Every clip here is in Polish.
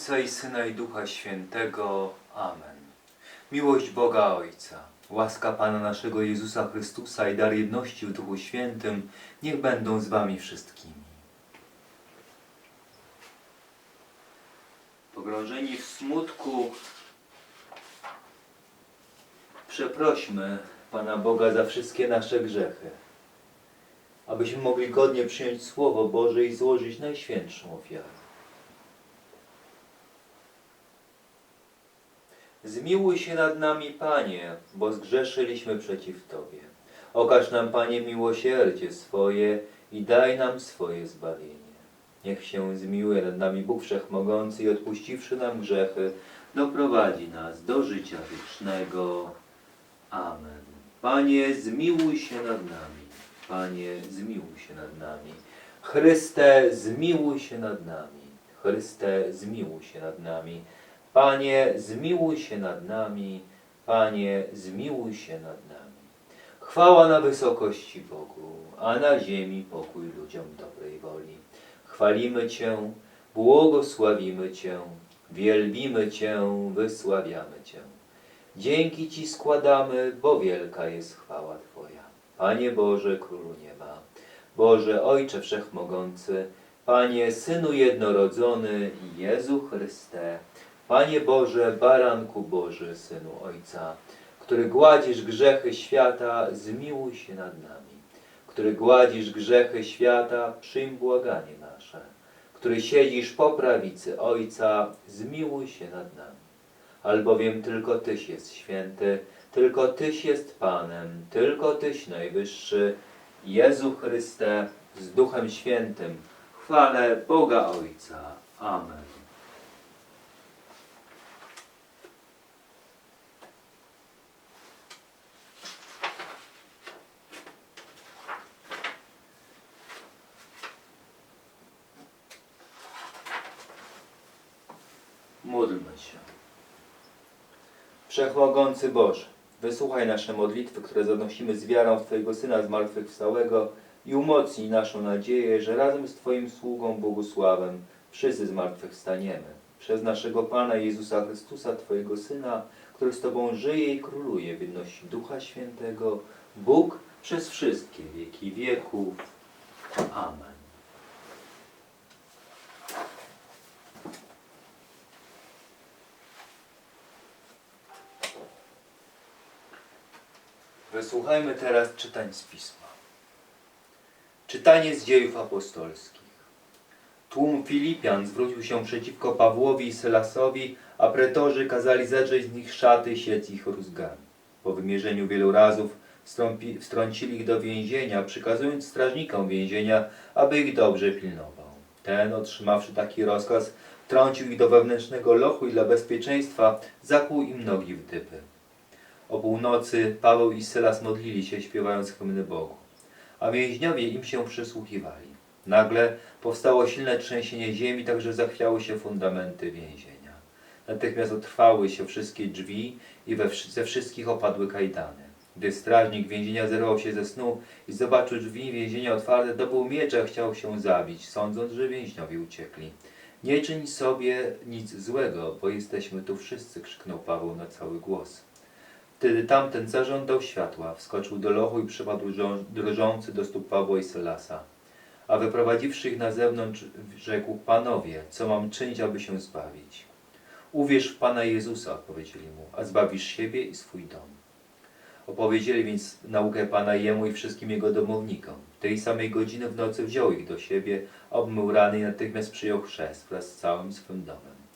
Ojca i Syna i Ducha Świętego. Amen. Miłość Boga Ojca, łaska Pana naszego Jezusa Chrystusa i dar jedności w Duchu Świętym niech będą z Wami wszystkimi. Pogrążeni w smutku, przeprośmy Pana Boga za wszystkie nasze grzechy, abyśmy mogli godnie przyjąć Słowo Boże i złożyć najświętszą ofiarę. Zmiłuj się nad nami, Panie, bo zgrzeszyliśmy przeciw Tobie. Okaż nam, Panie, miłosierdzie swoje i daj nam swoje zbawienie. Niech się zmiłuje nad nami Bóg Wszechmogący i odpuściwszy nam grzechy, doprowadzi nas do życia wiecznego. Amen. Panie, zmiłuj się nad nami. Panie, zmiłuj się nad nami. Chryste, zmiłuj się nad nami. Chryste, zmiłuj się nad nami. Panie, zmiłuj się nad nami. Panie, zmiłuj się nad nami. Chwała na wysokości Bogu, a na ziemi pokój ludziom dobrej woli. Chwalimy Cię, błogosławimy Cię, wielbimy Cię, wysławiamy Cię. Dzięki Ci składamy, bo wielka jest chwała Twoja. Panie Boże, Królu Nieba, Boże Ojcze Wszechmogący, Panie Synu Jednorodzony Jezu Chryste, Panie Boże, Baranku Boży, Synu Ojca, który gładzisz grzechy świata, zmiłuj się nad nami. Który gładzisz grzechy świata, przyjm błaganie nasze. Który siedzisz po prawicy Ojca, zmiłuj się nad nami. Albowiem tylko Tyś jest święty, tylko Tyś jest Panem, tylko Tyś najwyższy, Jezu Chryste, z Duchem Świętym, chwale Boga Ojca. Amen. Módlmy się. Wszechmogący Boże, wysłuchaj nasze modlitwy, które zanosimy z wiarą w Twojego Syna zmartwychwstałego i umocnij naszą nadzieję, że razem z Twoim sługą Bogusławem wszyscy zmartwychwstaniemy. Przez naszego Pana Jezusa Chrystusa, Twojego Syna, który z Tobą żyje i króluje w jedności Ducha Świętego, Bóg przez wszystkie wieki wieków. Amen. Wysłuchajmy teraz czytań z Pisma. Czytanie z dziejów apostolskich. Tłum Filipian zwrócił się przeciwko Pawłowi i Sylasowi, a pretorzy kazali zedrzeć z nich szaty i siec ich rózgami. Po wymierzeniu wielu razów wstrąpi- ich do więzienia, przykazując strażnikom więzienia, aby ich dobrze pilnował. Ten, otrzymawszy taki rozkaz, wtrącił ich do wewnętrznego lochu i dla bezpieczeństwa zakłuł im nogi w dyby. O północy Paweł i Sylas modlili się, śpiewając hymny Bogu, a więźniowie im się przysłuchiwali. Nagle powstało silne trzęsienie ziemi, tak że zachwiały się fundamenty więzienia. Natychmiast otwarły się wszystkie drzwi i we, ze wszystkich opadły kajdany. Gdy strażnik więzienia zerwał się ze snu i zobaczył drzwi więzienia otwarte, dobył miecza, chciał się zabić, sądząc, że więźniowie uciekli. Nie czyń sobie nic złego, bo jesteśmy tu wszyscy, krzyknął Paweł na cały głos. Wtedy tamten zażądał światła, wskoczył do lochu i przypadł drżą- drżący do stóp Pawła i Sylasa. A wyprowadziwszy ich na zewnątrz, rzekł, panowie, co mam czynić, aby się zbawić? Uwierz w Pana Jezusa, odpowiedzieli mu, a zbawisz siebie i swój dom. Opowiedzieli więc naukę Pana jemu i wszystkim jego domownikom. Tej samej godziny w nocy wziął ich do siebie, obmył rany i natychmiast przyjął chrzest wraz z całym swym domem.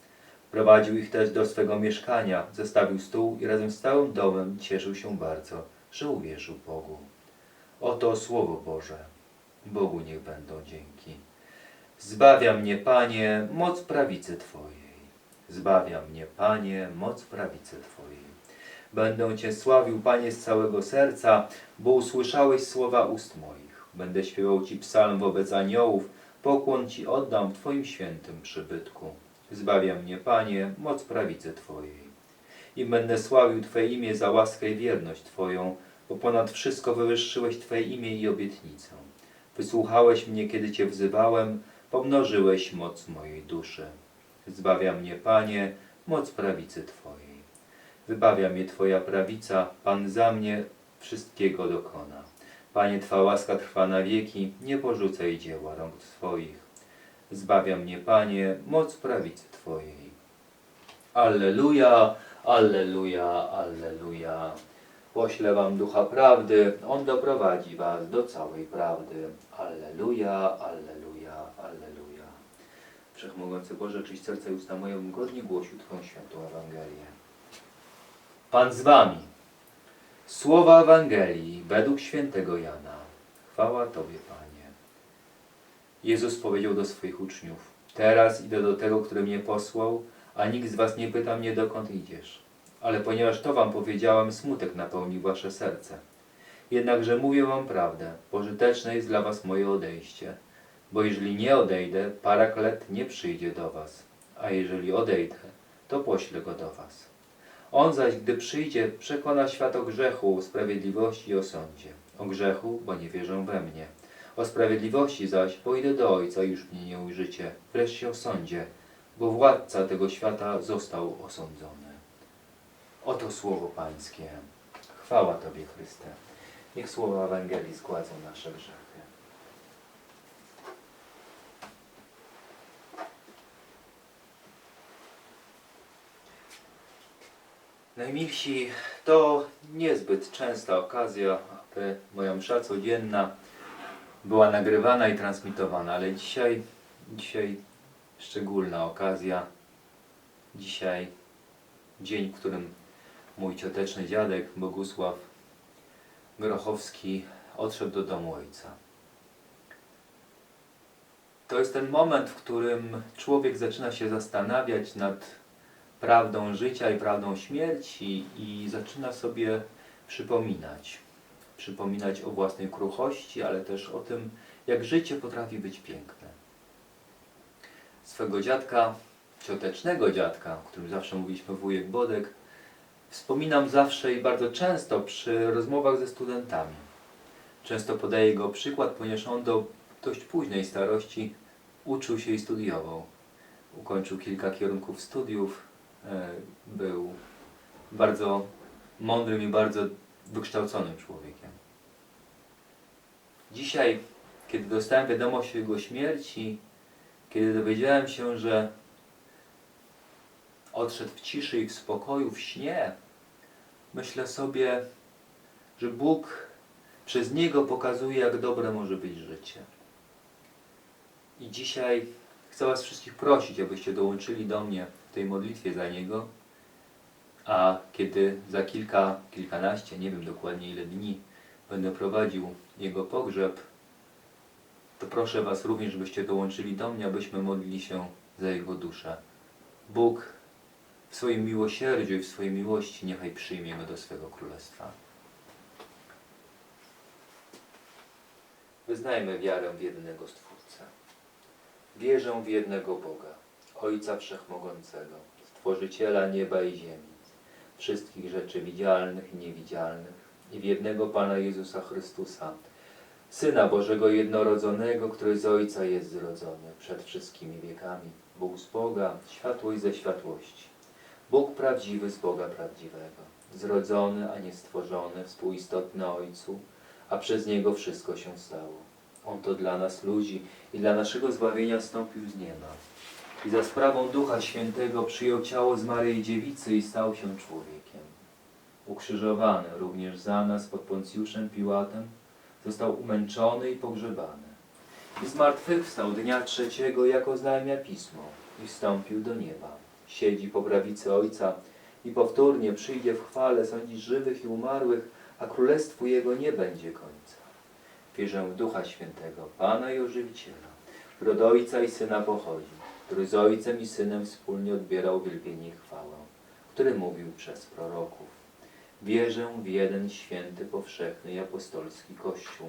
Prowadził ich też do swego mieszkania, zostawił stół i razem z całym domem cieszył się bardzo, że uwierzył Bogu. Oto Słowo Boże. Bogu niech będą dzięki. Zbawia mnie, Panie, moc prawicy Twojej. Zbawia mnie, Panie, moc prawicy Twojej. Będę Cię sławił, Panie, z całego serca, bo usłyszałeś słowa ust moich. Będę śpiewał Ci psalm wobec aniołów, pokłon Ci oddam w Twoim świętym przybytku. Zbawia mnie, Panie, moc prawicy Twojej. I będę sławił Twoje imię za łaskę i wierność Twoją, bo ponad wszystko wywyższyłeś Twoje imię i obietnicę. Wysłuchałeś mnie, kiedy Cię wzywałem, pomnożyłeś moc mojej duszy. Zbawia mnie, Panie, moc prawicy Twojej. Wybawia mnie Twoja prawica, Pan za mnie wszystkiego dokona. Panie, Twa łaska trwa na wieki, nie porzucaj dzieła rąk Twoich. Zbawia mnie, Panie, moc prawicy Twojej. Alleluja, alleluja, alleluja. Poślę wam ducha prawdy, on doprowadzi was do całej prawdy. Alleluja, alleluja, alleluja. Wszechmogący Boże, czyś serca i usta moje, godnie głosił Twoją świętą Ewangelię. Pan z wami. Słowa Ewangelii według świętego Jana. Chwała Tobie, Panie. Jezus powiedział do swoich uczniów: Teraz idę do tego, który mnie posłał, a nikt z was nie pyta mnie, dokąd idziesz. Ale ponieważ to wam powiedziałem, smutek napełnił wasze serce. Jednakże mówię wam prawdę, pożyteczne jest dla was moje odejście. Bo jeżeli nie odejdę, paraklet nie przyjdzie do was. A jeżeli odejdę, to poślę go do was. On zaś, gdy przyjdzie, przekona świat o grzechu, o sprawiedliwości i o sądzie. O grzechu, bo nie wierzą we mnie. O sprawiedliwości zaś, idę do Ojca już mnie nie ujrzycie. Wreszcie o sądzie, bo władca tego świata został osądzony. Oto słowo Pańskie. Chwała Tobie, Chryste. Niech słowa Ewangelii zgładzą nasze grzechy. Najmilsi, to niezbyt częsta okazja, aby moja msza codzienna była nagrywana i transmitowana, ale dzisiaj, dzisiaj szczególna okazja. Dzisiaj dzień, w którym mój cioteczny dziadek Bogusław Grochowski odszedł do domu ojca. To jest ten moment, w którym człowiek zaczyna się zastanawiać nad prawdą życia i prawdą śmierci i zaczyna sobie przypominać. Przypominać o własnej kruchości, ale też o tym, jak życie potrafi być piękne. Swego dziadka, ciotecznego dziadka, o którym zawsze mówiliśmy wujek Bodek, wspominam zawsze i bardzo często przy rozmowach ze studentami. Często podaję go przykład, ponieważ on do dość późnej starości uczył się i studiował. Ukończył kilka kierunków studiów, e, był bardzo mądrym i bardzo wykształconym człowiekiem. Dzisiaj, kiedy dostałem wiadomość o jego śmierci, kiedy dowiedziałem się, że odszedł w ciszy i w spokoju, w śnie, myślę sobie, że Bóg przez niego pokazuje, jak dobre może być życie. I dzisiaj chcę Was wszystkich prosić, abyście dołączyli do mnie w tej modlitwie za niego. A kiedy za kilka, kilkanaście, nie wiem dokładnie ile dni, będę prowadził jego pogrzeb, to proszę Was również, żebyście dołączyli do mnie, abyśmy modlili się za jego duszę. Bóg w swoim miłosierdziu i w swojej miłości niechaj przyjmie go do swego królestwa. Wyznajmy wiarę w jednego Stwórcę. Wierzę w jednego Boga, Ojca Wszechmogącego, Stworzyciela nieba i ziemi, wszystkich rzeczy widzialnych i niewidzialnych, i w jednego Pana Jezusa Chrystusa, Syna Bożego jednorodzonego, który z Ojca jest zrodzony przed wszystkimi wiekami, Bóg z Boga, światłość ze światłości, Bóg prawdziwy z Boga prawdziwego, zrodzony, a nie stworzony, współistotny Ojcu, a przez Niego wszystko się stało. On to dla nas ludzi i dla naszego zbawienia stąpił z nieba. I za sprawą Ducha Świętego przyjął ciało z Maryi Dziewicy i stał się człowiekiem. Ukrzyżowany również za nas pod Poncjuszem Piłatem, został umęczony i pogrzebany. I zmartwychwstał dnia trzeciego, jako oznajmia Pismo, i wstąpił do nieba. Siedzi po prawicy Ojca i powtórnie przyjdzie w chwale sądzić żywych i umarłych, a królestwu Jego nie będzie końca. Wierzę w Ducha Świętego, Pana i Ożywiciela, który od Ojca i Syna pochodzi, który z Ojcem i Synem wspólnie odbierał wielbienie i chwałę, który mówił przez proroków. Wierzę w jeden święty, powszechny i apostolski Kościół.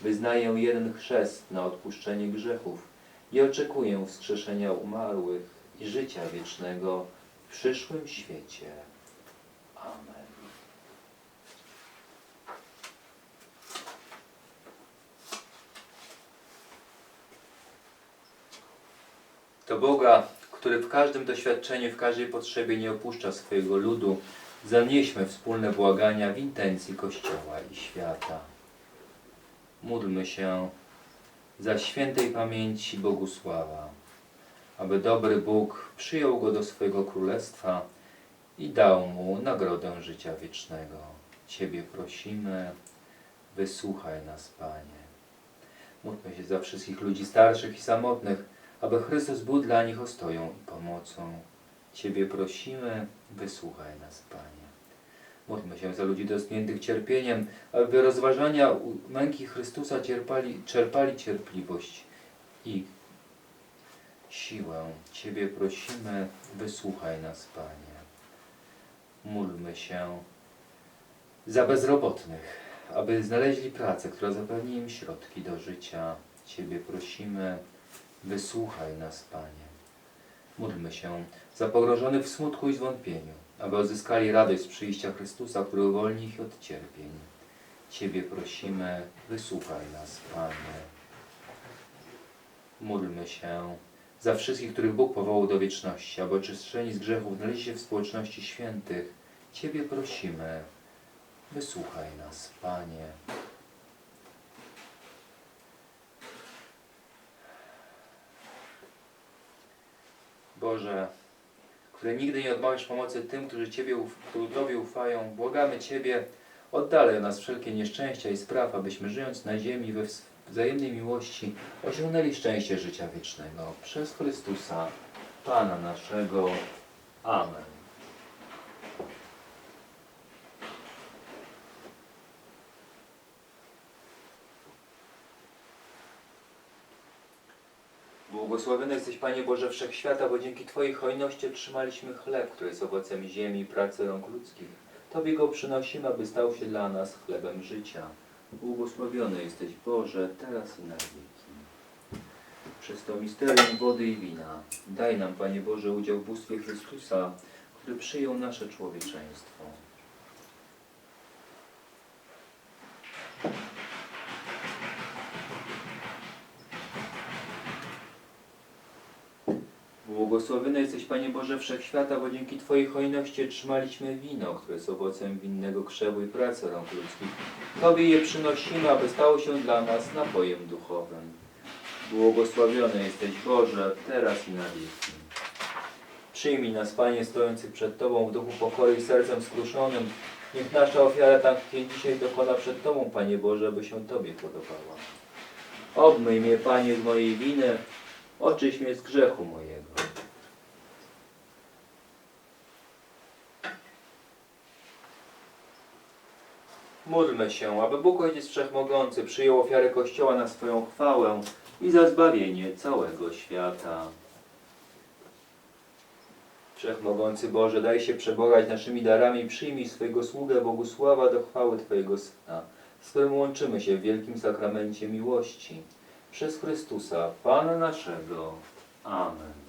Wyznaję jeden chrzest na odpuszczenie grzechów i oczekuję wskrzeszenia umarłych i życia wiecznego w przyszłym świecie. Amen. Do Boga, który w każdym doświadczeniu, w każdej potrzebie nie opuszcza swojego ludu, zanieśmy wspólne błagania w intencji Kościoła i świata. Módlmy się za świętej pamięci Bogusława, aby dobry Bóg przyjął go do swojego królestwa i dał mu nagrodę życia wiecznego. Ciebie prosimy, wysłuchaj nas, Panie. Módlmy się za wszystkich ludzi starszych i samotnych, aby Chrystus był dla nich ostoją i pomocą. Ciebie prosimy, wysłuchaj nas, Panie. Módlmy się za ludzi dotkniętych cierpieniem, aby rozważania męki Chrystusa czerpali, czerpali cierpliwość i siłę. Ciebie prosimy, wysłuchaj nas, Panie. Módlmy się za bezrobotnych, aby znaleźli pracę, która zapewni im środki do życia. Ciebie prosimy, wysłuchaj nas, Panie. Módlmy się za w smutku i zwątpieniu, aby odzyskali radość z przyjścia Chrystusa, który uwolni ich od cierpień. Ciebie prosimy, wysłuchaj nas, Panie. Módlmy się za wszystkich, których Bóg powołał do wieczności, aby oczyszczeni z grzechów znaleźli się w społeczności świętych. Ciebie prosimy, wysłuchaj nas, Panie. Boże, który nigdy nie odmawiasz pomocy tym, którzy Ciebie, Tobie ufają, błagamy Ciebie, oddalaj od nas wszelkie nieszczęścia i spraw, abyśmy żyjąc na ziemi we wzajemnej miłości osiągnęli szczęście życia wiecznego. Przez Chrystusa, Pana naszego. Amen. Błogosławiony jesteś Panie Boże Wszechświata, bo dzięki Twojej hojności otrzymaliśmy chleb, który jest owocem ziemi i pracy rąk ludzkich. Tobie go przynosimy, aby stał się dla nas chlebem życia. Błogosławiony jesteś Boże, teraz i na wieki. Przez to misterium wody i wina daj nam, Panie Boże, udział w bóstwie Chrystusa, który przyjął nasze człowieczeństwo. Błogosławiony jesteś, Panie Boże Wszechświata, bo dzięki Twojej hojności otrzymaliśmy wino, które jest owocem winnego krzewu i pracy rąk ludzkich. Tobie je przynosimy, aby stało się dla nas napojem duchowym. Błogosławiony jesteś, Boże, teraz i na wieki. Przyjmij nas, Panie, stojących przed Tobą w duchu pokory i sercem skruszonym. Niech nasza ofiara dzień dzisiaj dokona przed Tobą, Panie Boże, aby się Tobie podobała. Obmyj mnie, Panie, z mojej winy, oczyś mnie z grzechu mojego. Módlmy się, aby Bóg Ojciec Wszechmogący przyjął ofiarę Kościoła na swoją chwałę i za zbawienie całego świata. Wszechmogący Boże, daj się przebogać naszymi darami i przyjmij swojego sługę Bogusława do chwały Twojego Syna, z którym łączymy się w wielkim sakramencie miłości. Przez Chrystusa, Pana naszego. Amen.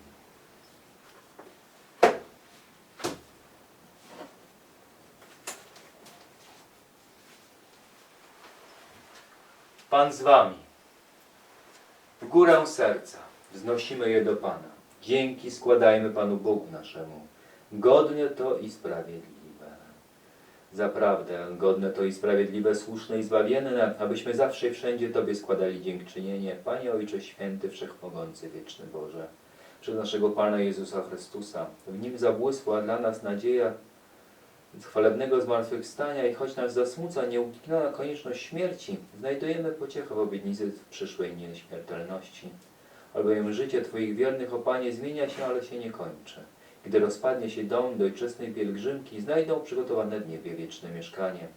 Pan z Wami. W górę serca wznosimy je do Pana. Dzięki składajmy Panu Bogu naszemu. Godnie to i sprawiedliwe. Zaprawdę, godne to i sprawiedliwe, słuszne i zbawienne, abyśmy zawsze i wszędzie Tobie składali dziękczynienie, Panie Ojcze Święty, Wszechmogący, Wieczny Boże. Przez naszego Pana Jezusa Chrystusa. W Nim zabłysła dla nas nadzieja z chwalebnego zmartwychwstania i choć nas zasmuca nieunikniona konieczność śmierci, znajdujemy pociechę w obietnicy przyszłej nieśmiertelności. Albowiem życie Twoich wiernych, o Panie, zmienia się, ale się nie kończy. Gdy rozpadnie się dom dojczesnej pielgrzymki, znajdą przygotowane w niebie wieczne mieszkanie.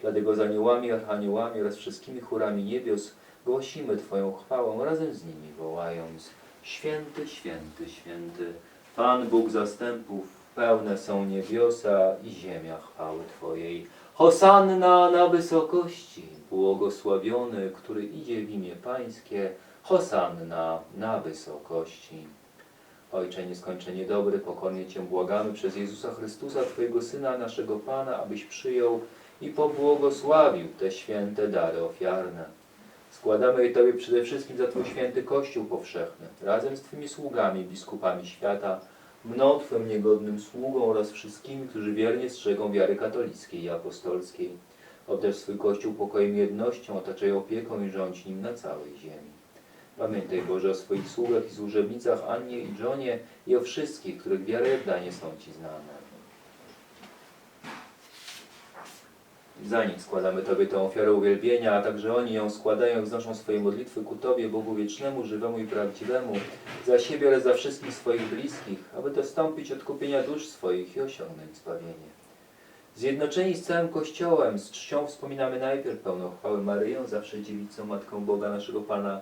Dlatego z aniołami, archaniołami oraz wszystkimi chórami niebios głosimy Twoją chwałę razem z nimi, wołając Święty, święty, święty, Pan Bóg zastępów, pełne są niebiosa i ziemia chwały Twojej. Hosanna na wysokości, błogosławiony, który idzie w imię Pańskie, Hosanna na wysokości. Ojcze nieskończenie dobry, pokornie Cię błagamy przez Jezusa Chrystusa, Twojego Syna, naszego Pana, abyś przyjął i pobłogosławił te święte dary ofiarne. Składamy je Tobie przede wszystkim za Twój święty Kościół powszechny, razem z Twymi sługami, biskupami świata, mną Twym niegodnym sługą oraz wszystkimi, którzy wiernie strzegą wiary katolickiej i apostolskiej. Obdarz swój Kościół pokojem i jednością, otaczaj opieką i rządź nim na całej ziemi. Pamiętaj Boże o swoich sługach i służebnicach Annie i Johnie i o wszystkich, których wiara i oddanie są Ci znane. Za nich składamy Tobie tę ofiarę uwielbienia, a także oni ją składają i wznoszą swoje modlitwy ku Tobie, Bogu wiecznemu, żywemu i prawdziwemu, za siebie oraz za wszystkich swoich bliskich, aby dostąpić odkupienia dusz swoich i osiągnąć zbawienie. Zjednoczeni z całym Kościołem, z czcią wspominamy najpierw pełną chwały Maryję, zawsze dziewicą, Matką Boga naszego Pana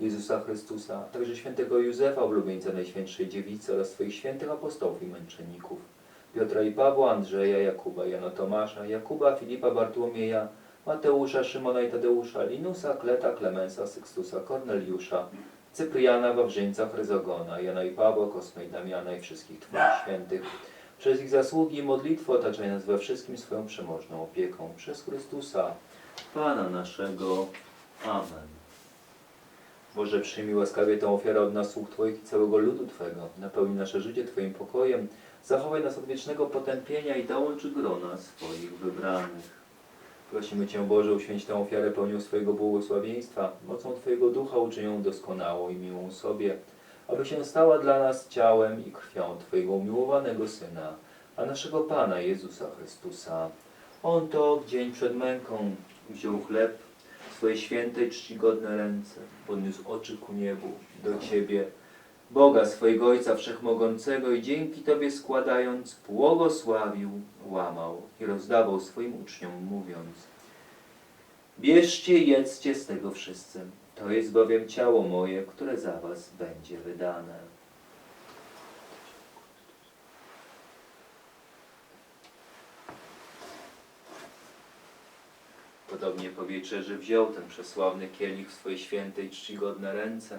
Jezusa Chrystusa, a także świętego Józefa, ulubieńca Najświętszej Dziewicy oraz swoich świętych apostołów i męczenników. Piotra i Pawła, Andrzeja, Jakuba, Jana Tomasza, Jakuba, Filipa, Bartłomieja, Mateusza, Szymona i Tadeusza, Linusa, Kleta, Klemensa, Sykstusa, Korneliusza, Cypriana, Wawrzyńca, Chryzogona, Jana i Pawła, Kosma i Damiana i wszystkich Twoich świętych. Przez ich zasługi i modlitwę otaczaj nas we wszystkim swoją przemożną opieką. Przez Chrystusa, Pana naszego. Amen. Boże, przyjmij łaskawie tę ofiarę od nas sług Twoich i całego ludu Twego. Napełnij nasze życie Twoim pokojem. Zachowaj nas od wiecznego potępienia i dołącz grona swoich wybranych. Prosimy Cię, Boże, uświęć tę ofiarę pełnią swojego błogosławieństwa. Mocą Twojego ducha uczyń ją doskonałą i miłą sobie, aby się stała dla nas ciałem i krwią Twojego umiłowanego Syna, a naszego Pana Jezusa Chrystusa. On to w dzień przed męką wziął chleb swoje święte i czcigodne ręce, podniósł oczy ku niebu, do Ciebie, Boga swojego Ojca Wszechmogącego i dzięki Tobie składając, błogosławił, łamał i rozdawał swoim uczniom, mówiąc Bierzcie i jedzcie z tego wszyscy, to jest bowiem ciało moje, które za Was będzie wydane. Podobnie po wieczerzy wziął ten przesławny kielich w swoje święte i czcigodne ręce,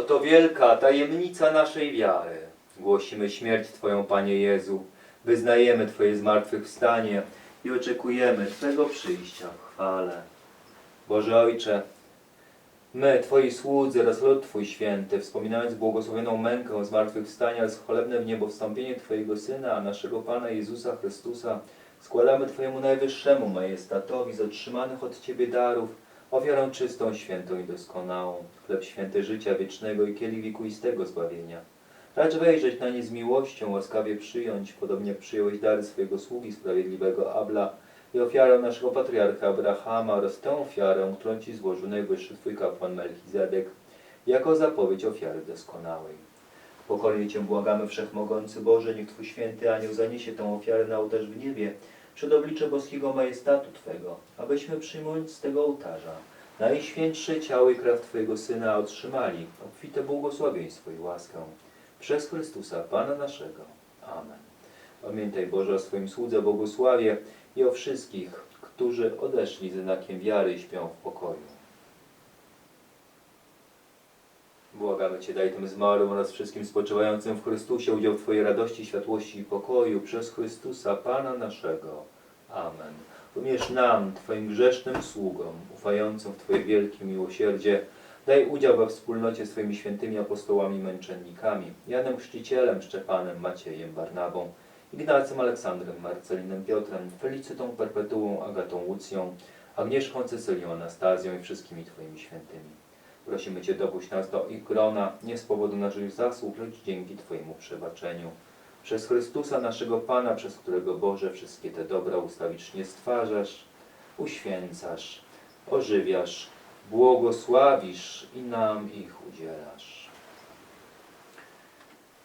Oto wielka tajemnica naszej wiary. Głosimy śmierć Twoją, Panie Jezu. Wyznajemy Twoje zmartwychwstanie i oczekujemy Twego przyjścia w chwale. Boże Ojcze, my, Twoi słudzy oraz lud Twój święty, wspominając błogosławioną mękę zmartwychwstania oraz chlebne w niebo wstąpienie Twojego Syna, naszego Pana Jezusa Chrystusa, składamy Twojemu najwyższemu majestatowi z otrzymanych od Ciebie darów ofiarę czystą, świętą i doskonałą, chleb święty życia wiecznego i kielich wiekuistego zbawienia. Racz wejrzeć na nie z miłością, łaskawie przyjąć, podobnie jak przyjąłeś dary swojego sługi sprawiedliwego Abla i ofiarę naszego patriarcha Abrahama oraz tę ofiarę, którą Ci złożył najwyższy Twój kapłan Melchizedek, jako zapowiedź ofiary doskonałej. Pokornie Cię błagamy, Wszechmogący Boże, niech Twój święty anioł zaniesie tę ofiarę na ołtarz w niebie, przed oblicze boskiego majestatu Twego, abyśmy przyjmując z tego ołtarza najświętsze ciało i krew Twojego Syna otrzymali obfite błogosławieństwo i łaskę. Przez Chrystusa, Pana naszego. Amen. Pamiętaj Boże o swoim słudze błogosławie i o wszystkich, którzy odeszli ze znakiem wiary i śpią w pokoju. Błagamy Cię, daj tym zmarłym oraz wszystkim spoczywającym w Chrystusie udział w Twojej radości, światłości i pokoju przez Chrystusa, Pana naszego. Amen. Również nam, Twoim grzesznym sługom, ufającym w Twoje wielkie miłosierdzie, daj udział we wspólnocie z Twoimi świętymi apostołami męczennikami, Janem Chrzcicielem, Szczepanem, Maciejem, Barnabą, Ignacym, Aleksandrem, Marcelinem, Piotrem, Felicytą, Perpetuą, Agatą, Łucją, Agnieszką, Cecylią, Anastazją i wszystkimi Twoimi świętymi. Prosimy Cię, dopuść nas do ich grona, nie z powodu naszych zasług, lecz dzięki Twojemu przebaczeniu. Przez Chrystusa naszego Pana, przez którego Boże wszystkie te dobra ustawicznie stwarzasz, uświęcasz, ożywiasz, błogosławisz i nam ich udzielasz.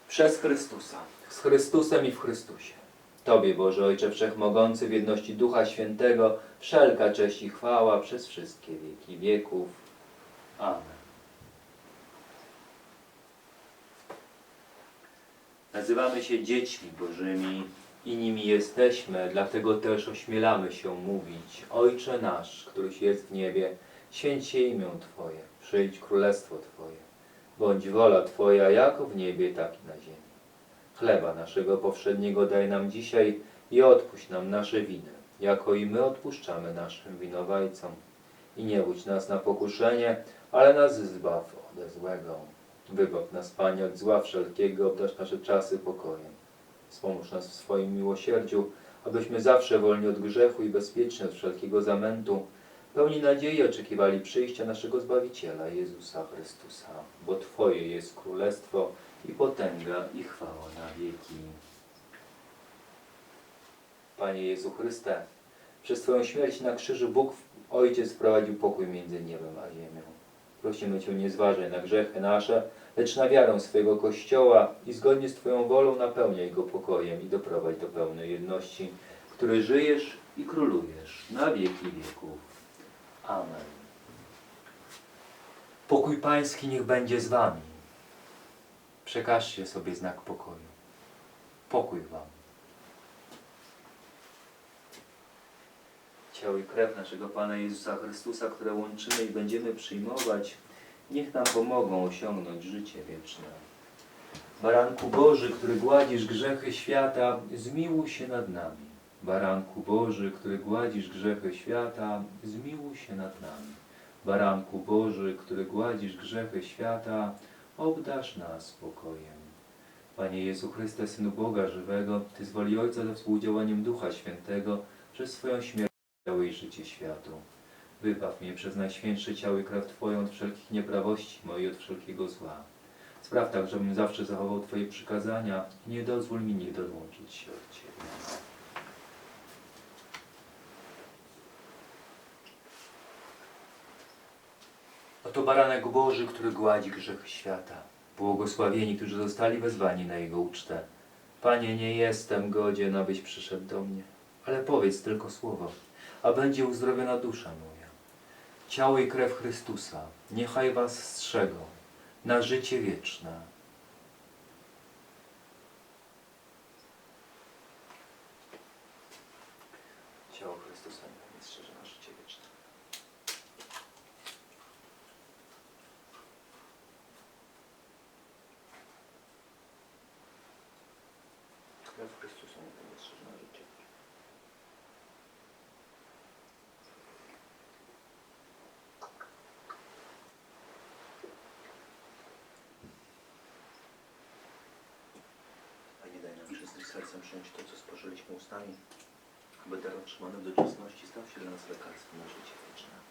Przez Chrystusa, z Chrystusem i w Chrystusie. Tobie, Boże Ojcze Wszechmogący, w jedności Ducha Świętego, wszelka cześć i chwała przez wszystkie wieki wieków. Amen. Nazywamy się dziećmi Bożymi i nimi jesteśmy, dlatego też ośmielamy się mówić Ojcze nasz, któryś jest w niebie, święć się imię Twoje, przyjdź królestwo Twoje. Bądź wola Twoja jako w niebie, tak i na ziemi. Chleba naszego powszedniego daj nam dzisiaj i odpuść nam nasze winy, jako i my odpuszczamy naszym winowajcom. I nie budź nas na pokuszenie, ale nas zbaw ode złego. Wybaw nas, Panie, od zła wszelkiego, obdarz nasze czasy pokojem. Wspomóż nas w swoim miłosierdziu, abyśmy zawsze wolni od grzechu i bezpieczni od wszelkiego zamętu, pełni nadziei oczekiwali przyjścia naszego Zbawiciela, Jezusa Chrystusa, bo Twoje jest królestwo i potęga i chwała na wieki. Panie Jezu Chryste, przez Twoją śmierć na krzyżu Bóg Ojciec wprowadził pokój między niebem a ziemią. Prosimy Cię, nie zważaj na grzechy nasze, lecz na wiarę swojego Kościoła i zgodnie z Twoją wolą napełniaj go pokojem i doprowadź do pełnej jedności, w której żyjesz i królujesz na wieki wieków. Amen. Pokój Pański niech będzie z Wami. Przekażcie sobie znak pokoju. Pokój Wam. Ciało i krew naszego Pana Jezusa Chrystusa, które łączymy i będziemy przyjmować, niech nam pomogą osiągnąć życie wieczne. Baranku Boży, który gładzisz grzechy świata, zmiłuj się nad nami. Baranku Boży, który gładzisz grzechy świata, zmiłuj się nad nami. Baranku Boży, który gładzisz grzechy świata, obdarz nas spokojem. Panie Jezu Chryste, Synu Boga żywego, Ty z woli Ojca ze współdziałaniem Ducha Świętego przez swoją śmierć dałeś życie światu. Wybaw mnie przez najświętsze ciało i krew Twoją od wszelkich nieprawości mojej, od wszelkiego zła. Spraw tak, żebym zawsze zachował Twoje przykazania i nie dozwól mi nie odłączyć się od Ciebie. Oto baranek Boży, który gładzi grzechy świata. Błogosławieni, którzy zostali wezwani na Jego ucztę. Panie, nie jestem godzien, abyś przyszedł do mnie, ale powiedz tylko słowo, a będzie uzdrowiona dusza moja. Ciało i krew Chrystusa, niechaj was strzegą na życie wieczne. Ciało Chrystusa niechaj mnie strzeże na życie wieczne. Krew Chrystusa niechaj mnie strzeże na życie wieczne. Panie, daj nam czystym sercem przyjąć to, co spożyliśmy ustami, aby dar otrzymany w doczesności stał się dla nas lekarstwem na życie wieczne.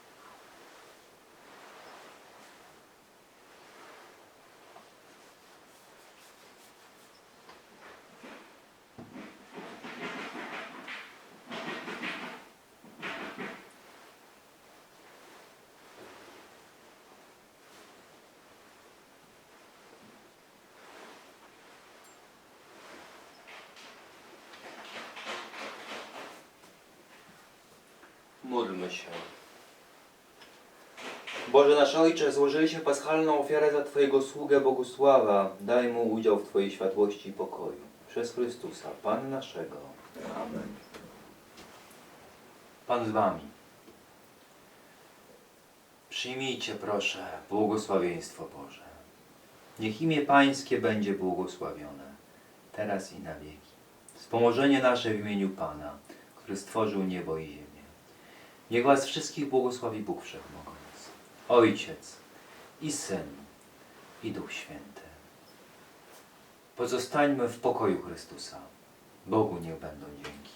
Módlmy się. Boże nasz Ojcze, złożyliśmy paschalną ofiarę za Twojego sługę Bogusława. Daj mu udział w Twojej światłości i pokoju. Przez Chrystusa, Pan naszego. Amen. Pan z Wami. Przyjmijcie proszę błogosławieństwo Boże. Niech imię Pańskie będzie błogosławione, teraz i na wieki. Wspomożenie nasze w imieniu Pana, który stworzył niebo i ziemię. Niech Was wszystkich błogosławi Bóg Wszechmogący, Ojciec i Syn i Duch Święty. Pozostańmy w pokoju Chrystusa. Bogu niech będą dzięki.